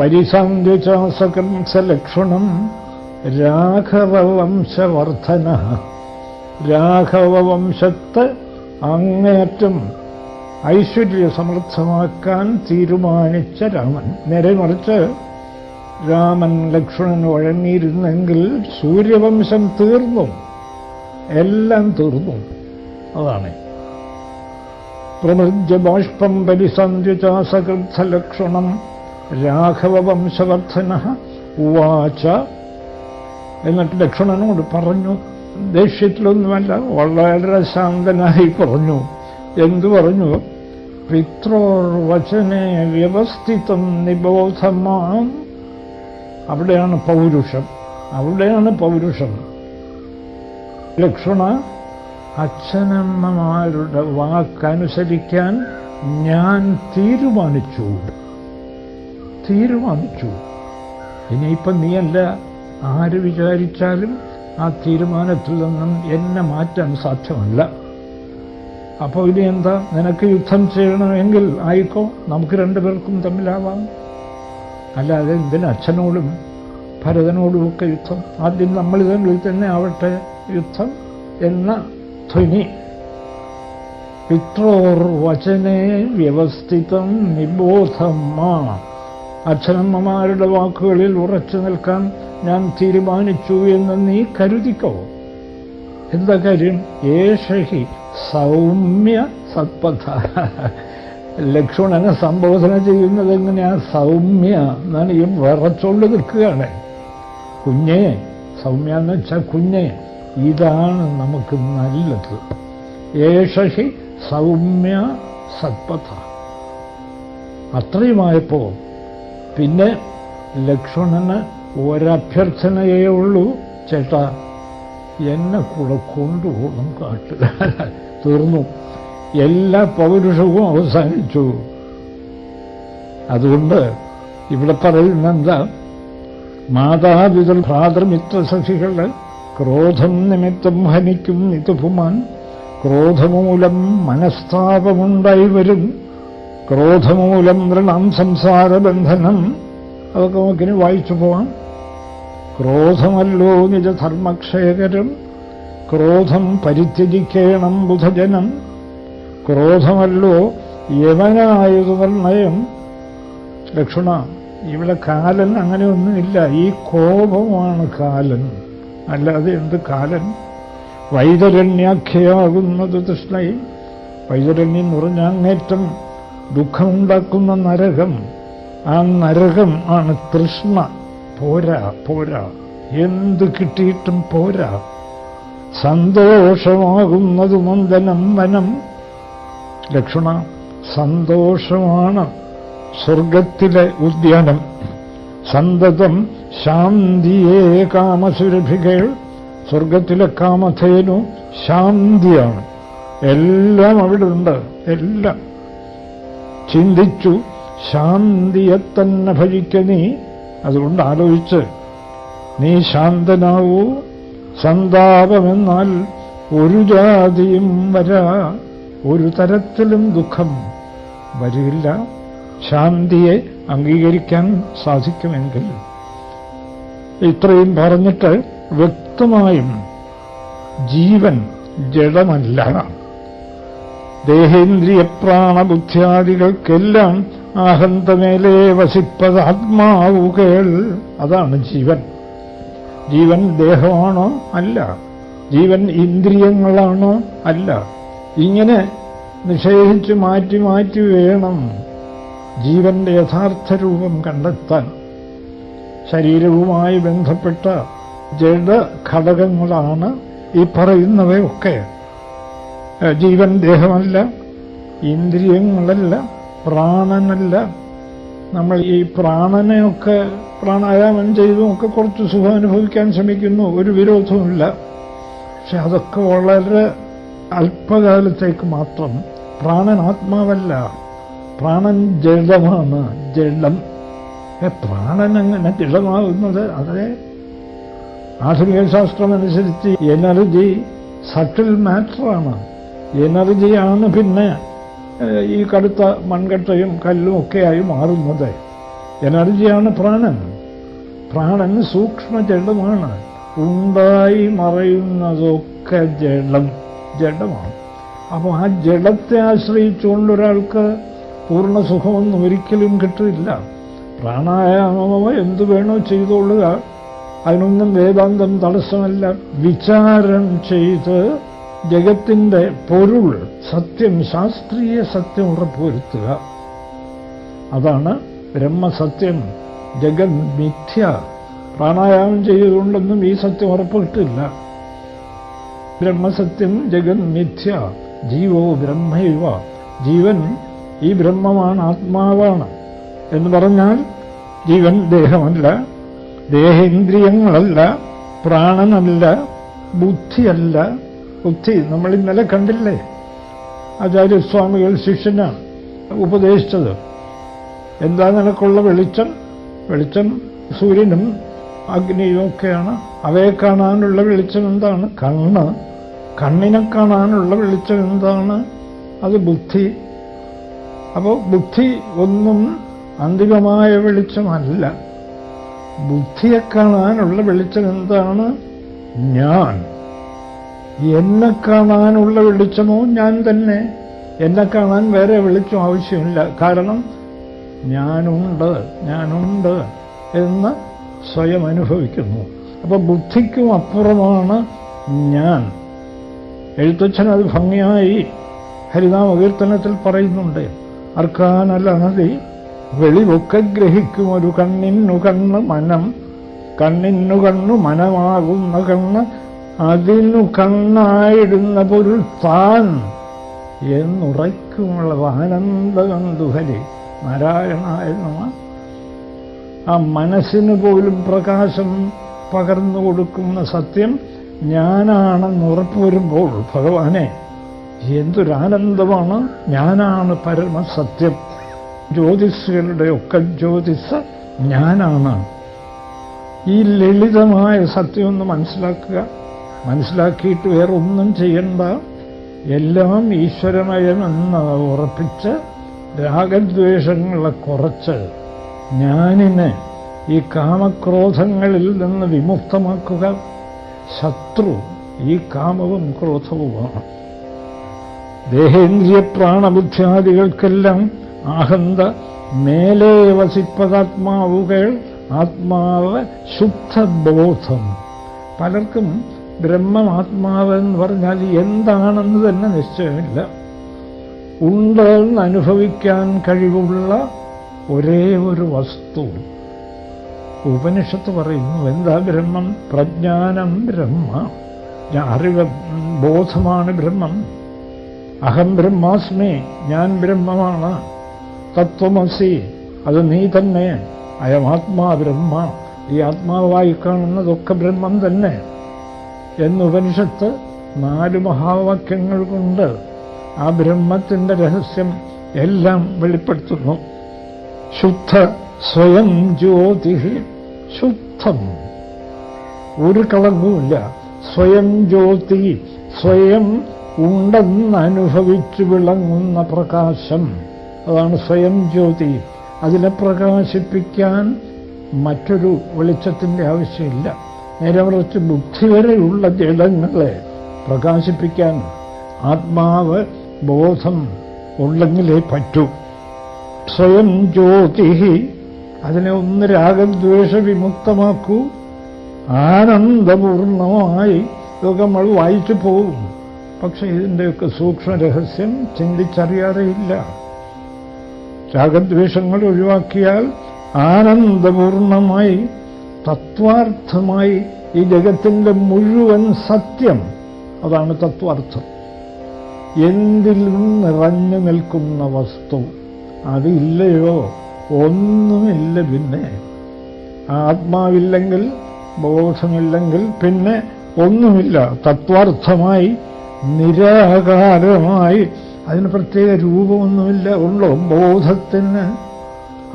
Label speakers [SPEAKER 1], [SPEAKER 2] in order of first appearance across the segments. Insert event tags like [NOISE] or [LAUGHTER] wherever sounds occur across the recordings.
[SPEAKER 1] പരിസന്ധിച്ചാസകംസലക്ഷണം രാഘവവംശവർദ്ധന. രാഘവവംശത്ത് അങ്ങേറ്റം ഐശ്വര്യ സമർത്ഥമാക്കാൻ തീരുമാനിച്ച രാമൻ. നേരെ മറിച്ച് രാമൻ ലക്ഷ്മണൻ വഴങ്ങിയിരുന്നെങ്കിൽ സൂര്യവംശം തീർന്നു എല്ലാം തീർന്നു. അതാണ്. പ്രമൃജ്യ ബാഷ്പം പരിസന്ധ്യചാസകൃത്ഥലക്ഷണം രാഘവവംശവർദ്ധന ഉവാച. എന്നിട്ട് ലക്ഷ്മണനോട് പറഞ്ഞു ദേഷ്യത്തിലൊന്നുമല്ല വളരെ ശാന്തനായി പറഞ്ഞു. എന്തു പറഞ്ഞു? പിത്രോർവചനെ വ്യവസ്ഥിതം നിബോധമാം. അവിടെയാണ് പൗരുഷം. അവിടെയാണ് പൗരുഷം. ലക്ഷ്മണ അച്ഛനമ്മമാരുടെ വാക്കനുസരിക്കാൻ ഞാൻ തീരുമാനിച്ചു. തീരുമാനിച്ചു. ഇനിയിപ്പം നീയല്ല ആര് വിചാരിച്ചാലും ആ തീരുമാനത്തിൽ നിന്നും എന്നെ മാറ്റാൻ സാധ്യമല്ല. അപ്പോൾ ഇനി എന്താ? നിനക്ക് യുദ്ധം ചെയ്യണമെങ്കിൽ ആയിക്കോ നമുക്ക് രണ്ടുപേർക്കും തമ്മിലാവാം. അല്ലാതെ എന്തിന് അച്ഛനോടും ഭരതനോടുമൊക്കെ യുദ്ധം? ആദ്യം നമ്മൾ തന്നെ ആവട്ടെ യുദ്ധം എന്ന ധ്വനി. പിത്രോർ വചനെ വ്യവസ്ഥിതം നിബോധമാ അച്ഛനമ്മമാരുടെ വാക്കുകളിൽ ഉറച്ചു നിൽക്കാൻ ഞാൻ തീരുമാനിച്ചു എന്ന് നീ കരുതിക്കോ? എന്താ കാര്യം? ഏഷഹി സൗമ്യ സത്പഥ. ലക്ഷ്മണനെ സംബോധന ചെയ്യുന്നത് എങ്ങനെയാ? സൗമ്യ എന്നാണ് ഈ വിറച്ചോണ്ട് നിൽക്കുകയാണ്. കുഞ്ഞേ സൗമ്യ എന്ന് വെച്ചാൽ കുഞ്ഞേ ഇതാണ് നമുക്ക് നല്ലത്. ഏഷഹി സൗമ്യ സത്പഥ. അത്രയുമായപ്പോ പിന്നെ ലക്ഷ്മണന് ഒരഭ്യർത്ഥനയേ ഉള്ളൂ ചേട്ടാ എന്നെ കൂടെ കൊണ്ടുപോകണം കാട്ടിൽ [LAUGHS] തീർന്നു. എല്ലാ പൗരുഷവും അവസാനിച്ചു. അതുകൊണ്ട് ഇവിടെ പറയുന്ന എന്താ മാതാപിതൃ ഭ്രാതൃമിത്രസഖികൾ ക്രോധം നിമിത്തം ഹനിക്കും നിതുപുമാൻ ക്രോധമൂലം മനസ്താപമുണ്ടായി വരും. ക്രോധമൂലം നൃണം സംസാരബന്ധനം. അതൊക്കെ നമുക്കിനി വായിച്ചു പോവാം ക്രോധമല്ലോ നിജധർമ്മക്ഷേകരം. ക്രോധം പരിത്യജിക്കേണം ബുധജനം. ക്രോധമല്ലോ യമനായത് നിർണയം ലക്ഷ്മണ ഇവിടെ കാലൻ അങ്ങനെയൊന്നുമില്ല. ഈ കോപമാണ് കാലൻ. അല്ലാതെ എന്ത് കാലൻ? വൈതരണ്യാഖ്യയാകുന്നത് തൃഷ്ണയും വൈതരണ്യം നിറഞ്ഞ അങ്ങേറ്റം. ദുഃഖമുണ്ടാക്കുന്ന നരകം. ആ നരകം ആണ് തൃഷ്ണ. പോരാ പോരാ. എന്ത് കിട്ടിയിട്ടും പോരാ. സന്തോഷമാകുന്നത് മന്ദനം വനം ലക്ഷണ സന്തോഷമാണ് സ്വർഗത്തിലെ ഉദ്യാനം. സന്തതം ശാന്തിയെ കാമസുരഭികൾ. സ്വർഗത്തിലെ കാമധേനു ശാന്തിയാണ്. എല്ലാം അവിടെ ഉണ്ട് എല്ലാം. ചിന്തിച്ചു ശാന്തിയെ തന്നെ ഭജിക്ക നീ. അതുകൊണ്ട് ആലോചിച്ച് നീ ശാന്തനാവൂ. സന്താപമെന്നാൽ ഒരു ജാതിയും വരാ. ഒരു തരത്തിലും ദുഃഖം വരില്ല. ശാന്തിയെ അംഗീകരിക്കാൻ സാധിക്കുമെങ്കിൽ. ഇത്രയും പറഞ്ഞിട്ട് വ്യക്തമായും ജീവൻ ജഡമല്ല. ദേഹേന്ദ്രിയ പ്രാണബുദ്ധ്യാദികൾക്കെല്ലാം ആഹന്തമേലെ വസിപ്പത് ആത്മാവുകൾ അതാണ് ജീവൻ. ജീവൻ ദേഹമാണോ? അല്ല. ജീവൻ ഇന്ദ്രിയങ്ങളാണോ? അല്ല. ഇങ്ങനെ നിഷേധിച്ചു മാറ്റി മാറ്റി വേണം ജീവന്റെ യഥാർത്ഥ രൂപം കണ്ടെത്താൻ. ശരീരവുമായി ബന്ധപ്പെട്ട ജഡ ഘടകങ്ങളാണ് ഈ പറയുന്നവയൊക്കെ. ഏഹ് ജീവൻ ദേഹമല്ല ഇന്ദ്രിയങ്ങളല്ല പ്രാണനല്ല. നമ്മൾ ഈ പ്രാണനെയൊക്കെ പ്രാണായാമം ചെയ്തും ഒക്കെ കുറച്ച് സുഖം അനുഭവിക്കാൻ ശ്രമിക്കുന്നു ഒരു വിരോധവുമില്ല. പക്ഷെ അതൊക്കെ വളരെ അല്പകാലത്തേക്ക് മാത്രം. പ്രാണൻ ആത്മാവല്ല പ്രാണൻ ജഡമാണ് ജഡം. പ്രാണൻ അങ്ങനെ ജഡമാകുന്നത്? അതെ. ആധുനിക ശാസ്ത്രമനുസരിച്ച് എനർജി സട്ടിൽ മാറ്ററാണ്. എനർജിയാണ് പിന്നെ ഈ കടുത്ത മൺകട്ടയും കല്ലും ഒക്കെയായി മാറുന്നത്. എനർജിയാണ് പ്രാണൻ. പ്രാണൻ സൂക്ഷ്മ ജഡമാണ് ഉണ്ടായി മറയുന്നതൊക്കെ ജഡം ജഡമാണ് അപ്പോൾ ആ ജഡത്തെ ആശ്രയിച്ചുകൊണ്ട് ഒരാൾക്ക് പൂർണ സുഖമൊന്നും ഒരിക്കലും കിട്ടില്ല. പ്രാണായാമമോ എന്തു വേണോ ചെയ്തുകൊള്ളുക അതിനൊന്നും വേദാന്തം തടസ്സമല്ല. വിചാരം ചെയ്ത് ജഗത്തിന്റെ പൊരുൾ സത്യം ശാസ്ത്രീയ സത്യം ഉറപ്പുവരുത്തുക. അതാണ് ബ്രഹ്മസത്യം. ജഗത് മിഥ്യ. പ്രാണായാമം ചെയ്തുകൊണ്ടൊന്നും ഈ സത്യം ഉറപ്പ് കിട്ടില്ല ബ്രഹ്മസത്യം ജഗത് മിഥ്യ. ജീവോ ബ്രഹ്മയുവ ജീവൻ ഈ ബ്രഹ്മമാണ് ആത്മാവാണ്. എന്ന് പറഞ്ഞാൽ ജീവൻ ദേഹമല്ല ദേഹേന്ദ്രിയങ്ങളല്ല പ്രാണനല്ല ബുദ്ധിയല്ല ബുദ്ധി നമ്മൾ ഇന്നലെ കണ്ടില്ലേ? ആചാര്യസ്വാമികൾ ശിഷ്യനാണ് ഉപദേശിച്ചത്. എന്താ നിനക്കുള്ള വെളിച്ചം? വെളിച്ചം സൂര്യനും അഗ്നിയും ഒക്കെയാണ്. അവയെ കാണാനുള്ള വെളിച്ചം എന്താണ്? കണ്ണ്. കണ്ണിനെ കാണാനുള്ള വെളിച്ചം എന്താണ്? അത് ബുദ്ധി. അപ്പോൾ ബുദ്ധി ഒന്നും അന്തിമമായ വെളിച്ചമല്ല. ബുദ്ധിയെ കാണാനുള്ള വെളിച്ചം എന്താണ്? ഞാൻ. എന്നെ കാണാനുള്ള വെളിച്ചമോ? ഞാൻ തന്നെ. എന്നെ കാണാൻ വേറെ വെളിച്ചം ആവശ്യമില്ല. കാരണം ഞാനുണ്ട് ഞാനുണ്ട് എന്ന് സ്വയം അനുഭവിക്കുന്നു. അപ്പൊ ബുദ്ധിക്കും അപ്പുറമാണ് ഞാൻ. എഴുത്തച്ഛൻ അത് ഭംഗിയായി ഹരിനാമ കീർത്തനത്തിൽ പറയുന്നുണ്ട്. അർക്കാനലനതി വെളിവൊക്കെ ഗ്രഹിക്കും ഒരു കണ്ണിന്നു കണ്ണ് മനം. കണ്ണിന്നു കണ്ണു മനമാകുന്ന കണ്ണ് അതിനു കണ്ണായിടുന്ന പൊരുൾ താൻ എന്നുറയ്ക്കുമുള്ള ആനന്ദകന്തുഹരി നാരായണായ നമ ആ മനസ്സിന് പോലും പ്രകാശം പകർന്നു കൊടുക്കുന്ന സത്യം ഞാനാണെന്ന് ഉറപ്പുവരുമ്പോൾ ഭഗവാനെ എന്തൊരാനന്ദമാണ് ഞാനാണ് പരമസത്യം. ജ്യോതിസുകളുടെ ഒക്കെ ജ്യോതിസ് ഞാനാണ്. ഈ ലളിതമായ സത്യം ഒന്ന് മനസ്സിലാക്കുക. മനസ്സിലാക്കിയിട്ട് വേറൊന്നും ചെയ്യണ്ട. എല്ലാം ഈശ്വരമയമെന്ന് ഉറപ്പിച്ച് രാഗദ്വേഷങ്ങളെ കുറച്ച് ഞാനിനെ ഈ കാമക്രോധങ്ങളിൽ നിന്ന് വിമുക്തമാക്കുക. ശത്രു ഈ കാമവും ക്രോധവുമാണ്. ദേഹേന്ദ്രിയ പ്രാണബുദ്ധ്യാദികൾക്കെല്ലാം ആഹന്ത മേലെ വസിപ്പതാത്മാവുകൾ ആത്മാവ് ശുദ്ധബോധം. പലർക്കും ബ്രഹ്മം ആത്മാവ് എന്ന് പറഞ്ഞാൽ എന്താണെന്ന് തന്നെ നിശ്ചയമില്ല. ഉണ്ടെന്ന് അനുഭവിക്കാൻ കഴിവുള്ള ഒരേ ഒരു വസ്തു. ഉപനിഷത്ത് പറയുന്നു എന്താ ബ്രഹ്മം? പ്രജ്ഞാനം ബ്രഹ്മ. അറിവ് ബോധമാണ് ബ്രഹ്മം. അഹം ബ്രഹ്മാസ്മി ഞാൻ ബ്രഹ്മമാണ്. തത്വമസി അത് നീ തന്നെ. അയമാത്മാ ബ്രഹ്മ. ഈ ആത്മാവായി കാണുന്നതൊക്കെ ബ്രഹ്മം തന്നെ. എന്ന് ഉപനിഷത്ത് നാല് മഹാവാക്യങ്ങൾ കൊണ്ട് ആ ബ്രഹ്മത്തിന്റെ രഹസ്യം എല്ലാം വെളിപ്പെടുത്തുന്നു. ശുദ്ധ സ്വയം ജ്യോതി ശുദ്ധം. ഒരു കളങ്ങുമില്ല സ്വയം ജ്യോതി സ്വയം ഉണ്ടെന്ന് അനുഭവിച്ചു വിളങ്ങുന്ന പ്രകാശം. അതാണ് സ്വയം ജ്യോതി. അതിനെ പ്രകാശിപ്പിക്കാൻ മറ്റൊരു വെളിച്ചത്തിന്റെ ആവശ്യമില്ല. നേരെ മറിച്ച് ബുദ്ധി വരെയുള്ള ജഡങ്ങളെ പ്രകാശിപ്പിക്കാൻ ആത്മാവ് ബോധം ഉള്ളെങ്കിലേ പറ്റൂ. സ്വയം ജ്യോതി അതിനെ ഒന്ന് രാഗദ്വേഷ വിമുക്തമാക്കൂ ആനന്ദപൂർണമായി ഇതൊക്കെ നമ്മൾ വായിച്ചു പോകും. പക്ഷെ ഇതിന്റെയൊക്കെ സൂക്ഷ്മ രഹസ്യം ചിന്തിച്ചറിയാതെയില്ല. രാഗദ്വേഷങ്ങൾ ഒഴിവാക്കിയാൽ ആനന്ദപൂർണമായി തത്വാർത്ഥമായി ഈ ജഗത്തിന്റെ മുഴുവൻ സത്യം. അതാണ് തത്വാർത്ഥം. എന്തിലും നിറഞ്ഞു നിൽക്കുന്ന വസ്തു? അതില്ലയോ ഒന്നുമില്ല പിന്നെ. ആത്മാവില്ലെങ്കിൽ ബോധമില്ലെങ്കിൽ പിന്നെ ഒന്നുമില്ല. തത്വാർത്ഥമായി നിരാകാരമായി അതിന് പ്രത്യേക രൂപമൊന്നുമില്ല. ഉള്ളോ? ബോധത്തിന്.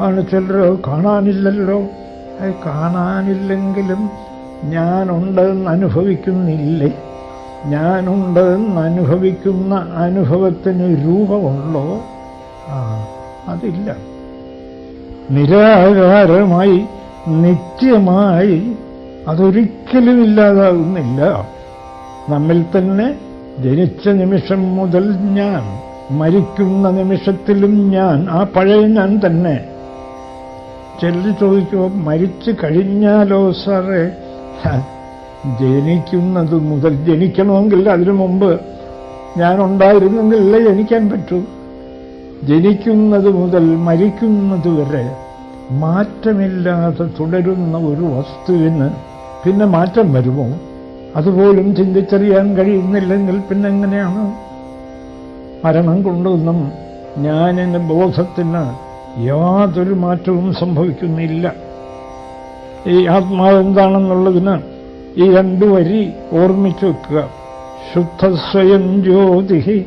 [SPEAKER 1] ആണ് ചിലരോ കാണാനില്ലല്ലോ. അത് കാണാനില്ലെങ്കിലും ഞാനുണ്ടെന്ന് അനുഭവിക്കുന്നില്ലേ? ഞാനുണ്ടെന്ന് അനുഭവിക്കുന്ന അനുഭവത്തിന് രൂപമുണ്ടോ? ആ അതില്ല. നിരാകാരമായി നിത്യമായി അതൊരിക്കലും ഇല്ലാതാകുന്നില്ല. നമ്മിൽ തന്നെ ജനിച്ച നിമിഷം മുതൽ ഞാൻ മരിക്കുന്ന നിമിഷത്തിലും ഞാൻ ആ പഴയ ഞാൻ തന്നെ ചിലർ ചോദിക്കുമോ മരിച്ചു കഴിഞ്ഞാലോ സാറേ. ജനിക്കുന്നത് മുതൽ ജനിക്കണമെങ്കിൽ അതിനു മുമ്പ് ഞാൻ ഉണ്ടായിരുന്നെങ്കിലേ ജനിക്കാൻ പറ്റൂ. ജനിക്കുന്നത് മുതൽ മരിക്കുന്നത് വരെ മാറ്റമില്ലാതെ തുടരുന്ന ഒരു വസ്തുവിന് പിന്നെ മാറ്റം വരുമോ? അതുപോലും ചിന്തിച്ചറിയാൻ കഴിയുന്നില്ലെങ്കിൽ പിന്നെ എങ്ങനെയാണ്? മരണം കൊണ്ടൊന്നും ഞാനിന് ബോധത്തിന് യാതൊരു മാറ്റവും സംഭവിക്കുന്നില്ല. ഈ ആത്മാവ് എന്താണെന്നുള്ളതിന് ഈ രണ്ടു വരി ഓർമ്മിച്ചു വെക്കുക. ശുദ്ധസ്വയം ജ്യോതി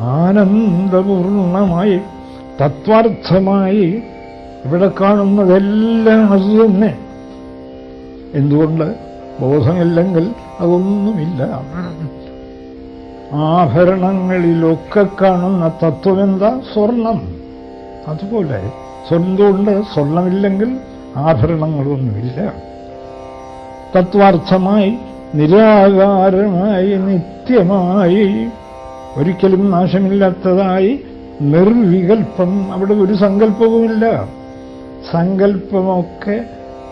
[SPEAKER 1] ആനന്ദപൂർണമായി തത്വാർത്ഥമായി ഇവിടെ കാണുന്നതെല്ലാം അത് തന്നെ. എന്തുകൊണ്ട്? ബോധമില്ലെങ്കിൽ അതൊന്നുമില്ല. ആഭരണങ്ങളിലൊക്കെ കാണുന്ന തത്വമെന്താ? സ്വർണം. അതുപോലെ സ്വന്തമുണ്ട് സ്വർണമില്ലെങ്കിൽ ആഭരണങ്ങളൊന്നുമില്ല. തത്വാർത്ഥമായി നിരാകാരമായി നിത്യമായി ഒരിക്കലും നാശമില്ലാത്തതായി നിർവികൽപ്പം അവിടെ ഒരു സങ്കല്പവുമില്ല സങ്കല്പമൊക്കെ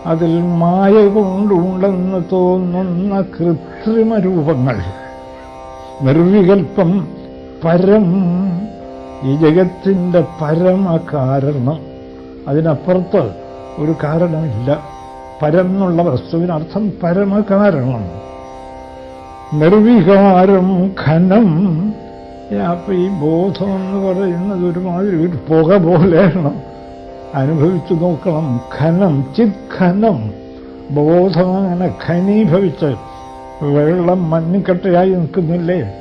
[SPEAKER 1] അതിൽ മായ കൊണ്ടുണ്ടെന്ന് തോന്നുന്ന കൃത്രിമ രൂപങ്ങൾ. നിർവികൽപ്പം പരം ഈ ജഗത്തിന്റെ പരമകാരണം അതിനപ്പുറത്ത് ഒരു കാരണമില്ല. പരം എന്നുള്ള വസ്തുവിനർത്ഥം പരമകാരണം നിർവികാരം ഖനം അപ്പൊ ഈ ബോധം എന്ന് പറയുന്നത് ഒരുമാതിരി ഒരു പുക പോലെയാണ്. അനുഭവിച്ചു നോക്കണം. ഖനം ചിത് ഖനം ബോധം അങ്ങനെ ഖനീഭവിച്ച് വെള്ളം മഞ്ഞിക്കട്ടയായി നിൽക്കുന്നില്ലേ?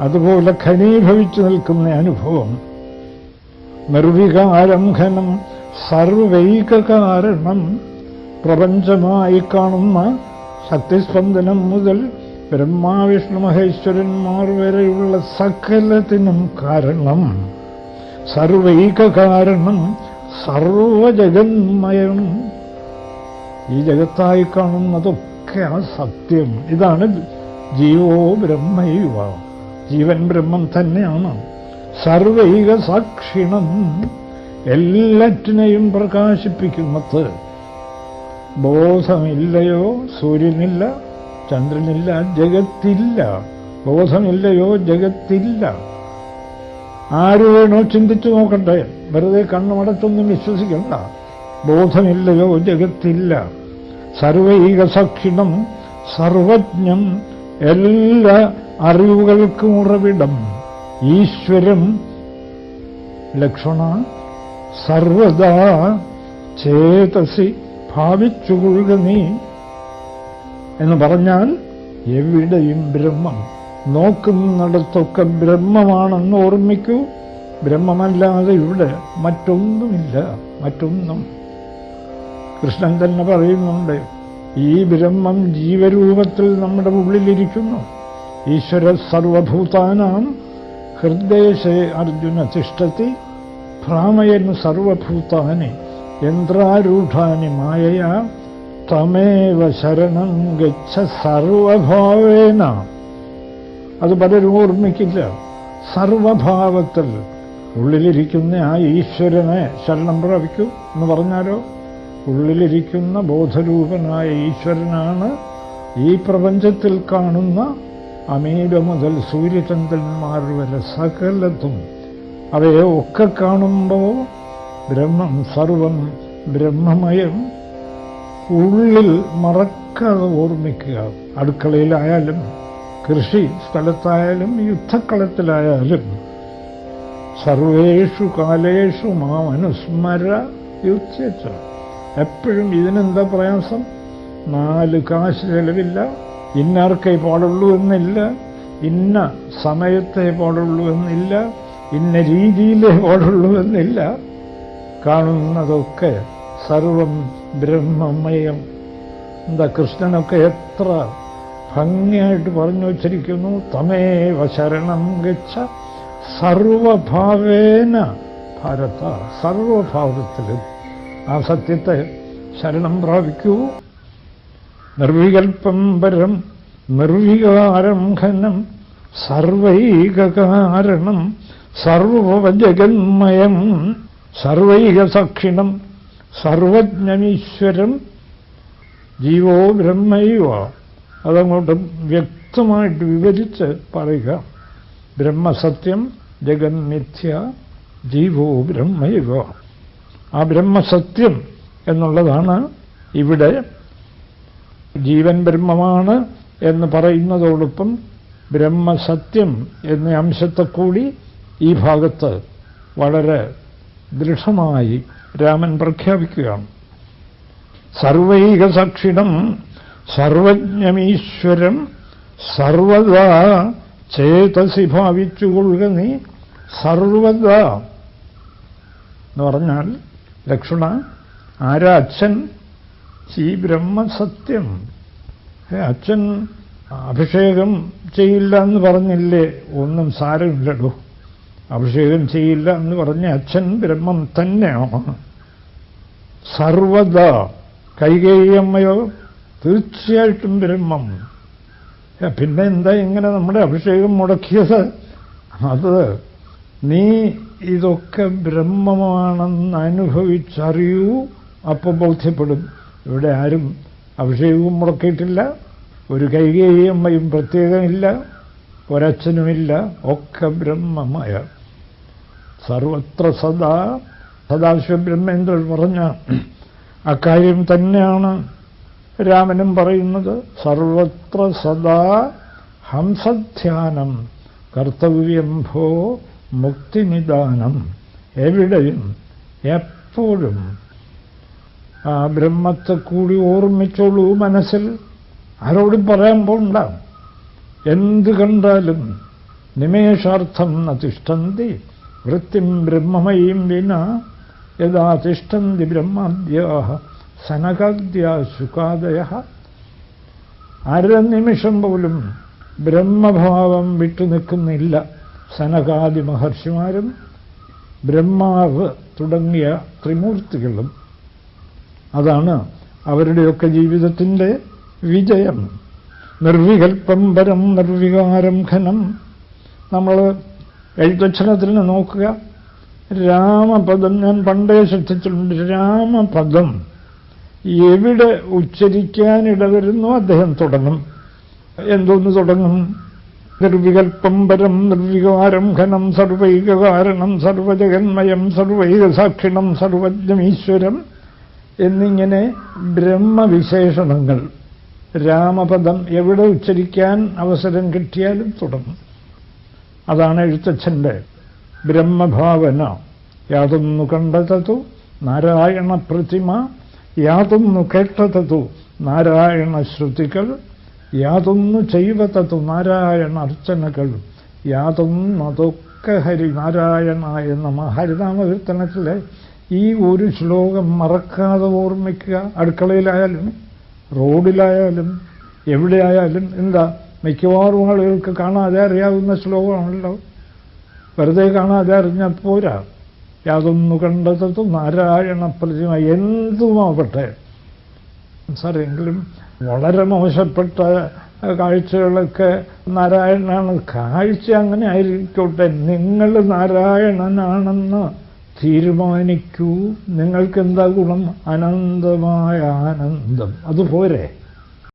[SPEAKER 1] അതുപോലെ ഘനീഭവിച്ചു നിൽക്കുന്ന അനുഭവം. നിർവികാരംഘനം സർവൈക കാരണം പ്രപഞ്ചമായി കാണുന്ന ശക്തിസ്പന്ദനം മുതൽ ബ്രഹ്മാവിഷ്ണു മഹേശ്വരന്മാർ വരെയുള്ള സകലത്തിനും കാരണം. സർവൈക കാരണം സർവജഗന്മയം. ഈ ജഗത്തായി കാണുന്നതൊക്കെ ആ സത്യം. ഇതാണ് ജീവോ ബ്രഹ്മയുവ ജീവൻ ബ്രഹ്മം തന്നെയാണ്. സർവൈക സാക്ഷിണം എല്ലാറ്റിനെയും പ്രകാശിപ്പിക്കുന്നത്. ബോധമില്ലയോ സൂര്യനില്ല ചന്ദ്രനില്ല ജഗത്തില്ല. ബോധമില്ലയോ ജഗത്തില്ല. ആര് വേണോ ചിന്തിച്ചു നോക്കട്ടെ. വെറുതെ കണ്ണുമടച്ചൊന്നും വിശ്വസിക്കണ്ട. ബോധമില്ലയോ ജഗത്തില്ല. സർവൈക സാക്ഷിണം സർവജ്ഞം എല്ലാ അറിവുകൾക്കും ഉറവിടം ഈശ്വരം ലക്ഷണ സർവദാ ചേതസി ഭാവിച്ചുകൊള്ളുക നീ എന്ന് പറഞ്ഞാൽ എവിടെയും ബ്രഹ്മം. നോക്കുന്നിടത്തൊക്കെ ബ്രഹ്മമാണെന്ന് ഓർമ്മിക്കൂ. ബ്രഹ്മമല്ലാതെ ഇവിടെ മറ്റൊന്നുമില്ല. മറ്റൊന്നും. കൃഷ്ണൻ തന്നെ പറയുന്നുണ്ട് ഈ ബ്രഹ്മം ജീവരൂപത്തിൽ നമ്മുടെ ഉള്ളിലിരിക്കുന്നു ഈശ്വര സർവഭൂതാനാം ഹൃദയശേ അർജുന തിഷ്ടത്തി ഭ്രാമയൻ സർവഭൂതാനി യന്ത്രാരൂഢാനി മായയാ തമേവ ശരണം ഗച്ഛ സർവഭാവേന. അത് പലരും ഓർമ്മിക്കില്ല. സർവഭാവത്തിൽ ഉള്ളിലിരിക്കുന്ന ആ ഈശ്വരനെ ശരണം പ്രാപിക്കൂ എന്ന് പറഞ്ഞാലോ? ഉള്ളിലിരിക്കുന്ന ബോധരൂപനായ ഈശ്വരനാണ് ഈ പ്രപഞ്ചത്തിൽ കാണുന്ന അമീബ മുതൽ സൂര്യചന്ദ്രന്മാർ വരെ സകലത്തും അവയെ ഒക്കെ കാണുമ്പോൾ ബ്രഹ്മം സർവം ബ്രഹ്മമയം. ഉള്ളിൽ മറക്കാതെ ഓർമ്മിക്കുക. അടുക്കളയിലായാലും കൃഷി സ്ഥലത്തായാലും യുദ്ധക്കളത്തിലായാലും സർവേഷു കാലേഷു മാമനുസ്മര യുദ്ധ എപ്പോഴും ഇതിനെന്താ പ്രയാസം? നാല് കാശ് ചെലവില്ല. ഇന്നാർക്കേ പാടുള്ളൂ എന്നില്ല. ഇന്ന സമയത്തെ പാടുള്ളൂ എന്നില്ല. ഇന്ന രീതിയിലേ പാടുള്ളൂ എന്നില്ല. കാണുന്നതൊക്കെ സർവം ബ്രഹ്മമയം. എന്താ കൃഷ്ണനൊക്കെ എത്ര ഭംഗിയായിട്ട് പറഞ്ഞു വച്ചിരിക്കുന്നു. തമേവ ശരണം ഗച്ഛ. സർവഭാവേന ഭാരത. സർവഭാവത്തിലും ആ സത്യത്തെ ശരണം പ്രാപിക്കൂ. നിർവികൽപ്പം പരം നിർവികാരം ഘനം സർവൈകകാരണം സർവജഗന്മയം സർവൈകസക്ഷിണം സർവജ്ഞനീശ്വരം ജീവോ ബ്രഹ്മൈവ. അതങ്ങോട്ട് വ്യക്തമായിട്ട് വിവരിച്ച് പറയുക. ബ്രഹ്മസത്യം ജഗന്മിഥ്യ ജീവോ ബ്രഹ്മൈവ. ആ ബ്രഹ്മസത്യം എന്നുള്ളതാണ് ഇവിടെ ജീവൻ ബ്രഹ്മമാണ് എന്ന് പറയുന്നതോടൊപ്പം ബ്രഹ്മസത്യം എന്ന അംശത്തെ കൂടി ഈ ഭാഗത്ത് വളരെ ദൃഢമായി രാമൻ പ്രഖ്യാപിക്കുകയാണ്. സർവൈകസാക്ഷിണം സർവജ്ഞമീശ്വരം സർവദാ ചേതസി ഭാവിച്ചുകൊള്ളുക നീ സർവദാ എന്ന് പറഞ്ഞാൽ ലക്ഷ്മണ ആരാ അച്ഛൻ? ഈ ബ്രഹ്മസത്യം. അച്ഛൻ അഭിഷേകം ചെയ്യില്ല എന്ന് പറഞ്ഞില്ലേ? ഒന്നും സാരമില്ലടോ. അഭിഷേകം ചെയ്യില്ല എന്ന് പറഞ്ഞ അച്ഛൻ ബ്രഹ്മം തന്നെയാണ്. സർവത കൈകേയമ്മയോ തീർച്ചയായിട്ടും ബ്രഹ്മം. പിന്നെ എന്താ ഇങ്ങനെ നമ്മുടെ അഭിഷേകം മുടക്കിയത്? അത് നീ ഇതൊക്കെ ബ്രഹ്മമാണെന്ന് അനുഭവിച്ചറിയൂ അപ്പോൾ ബോധ്യപ്പെടും. ഇവിടെ ആരും അഭിഷേകവും മുടക്കിയിട്ടില്ല. ഒരു കൈകേയമ്മയും പ്രത്യേകമില്ല. ഒരച്ഛനുമില്ല. ഒക്കെ ബ്രഹ്മമായ. സർവത്ര സദാ സദാശിവബ്രഹ്മേന്ദ്രൻ പറഞ്ഞ അക്കാര്യം തന്നെയാണ് രാമനും പറയുന്നത്. സർവത്ര സദാ ഹംസധ്യാനം കർത്തവ്യം ഭോ മുക്തിനിദാനം എവിടെയും എപ്പോഴും ആ ബ്രഹ്മത്തെ കൂടി ഓർമ്മിച്ചോളൂ മനസ്സിൽ. ആരോടും പറയാൻ പോണ്ട. എന്ത് കണ്ടാലും നിമേഷാർത്ഥം ന തിഷ്ടന്തി വൃത്തിം ബ്രഹ്മമയും വിന യഥാ തിഷ്ടന്തി ബ്രഹ്മാദ്യാ സനകാദ്യാ സുഖാദയ. അരനിമിഷം പോലും ബ്രഹ്മഭാവം വിട്ടു നിൽക്കുന്നില്ല. സനകാദി മഹർഷിമാരും ബ്രഹ്മാവ് തുടങ്ങിയ ത്രിമൂർത്തികളും അതാണ് അവരുടെയൊക്കെ ജീവിതത്തിന്റെ വിജയം. നിർവികൽപ്പം പരം നിർവികാരം ഘനം. നമ്മൾ എഴുത്തക്ഷരത്തിന് നോക്കുക. രാമപദം ഞാൻ പണ്ടേ ശ്രദ്ധിച്ചിട്ടുണ്ട്. രാമപദം എവിടെ ഉച്ചരിക്കാനിടവരുന്നു അദ്ദേഹം തുടങ്ങും. എന്തോന്ന് തുടങ്ങും? നിർവികൽപ്പം പരം നിർവികാരം ഘനം സർവൈകകാരണം സർവജഗന്മയം സർവൈകസാക്ഷിണം സർവജ്ഞമീശ്വരം എന്നിങ്ങനെ ബ്രഹ്മവിശേഷണങ്ങൾ. രാമപദം എവിടെ ഉച്ചരിക്കാൻ അവസരം കിട്ടിയാലും തുടങ്ങും. അതാണ് എഴുത്തച്ഛന്റെ ബ്രഹ്മഭാവന. യാതൊന്നു കണ്ടതതു നാരായണ പ്രതിമ യാതൊന്നു കേട്ടതതു നാരായണ ശ്രുതികൾ യാതൊന്നു ചെയ്വതതു നാരായണ അർച്ചനകൾ യാതൊന്നതൊക്കെ ഹരി നാരായണ എന്ന ഹരിനാമകീർത്തനത്തിലെ ഈ ഒരു ശ്ലോകം മറക്കാതെ ഓർമ്മിക്കുക. അടുക്കളയിലായാലും റോഡിലായാലും എവിടെയായാലും എന്താ? മിക്കവാറും ആളുകൾക്ക് കാണാതെ അറിയാവുന്ന ശ്ലോകമാണല്ലോ. വെറുതെ കാണാതെ അറിഞ്ഞാൽ പോരാ. യാതൊന്നു കണ്ടതും നാരായണ പ്രതിമ എന്തുമാവട്ടെ? സാറെങ്കിലും വളരെ മോശപ്പെട്ട കാഴ്ചകളൊക്കെ നാരായണനാണ്. കാഴ്ച അങ്ങനെ ആയിരിക്കോട്ടെ. നിങ്ങൾ നാരായണനാണെന്ന് തീരുമാനിക്കൂ. നിങ്ങൾക്ക് എന്താ ഗുണം? അനന്തമായ ആനന്ദം. അതുപോരെ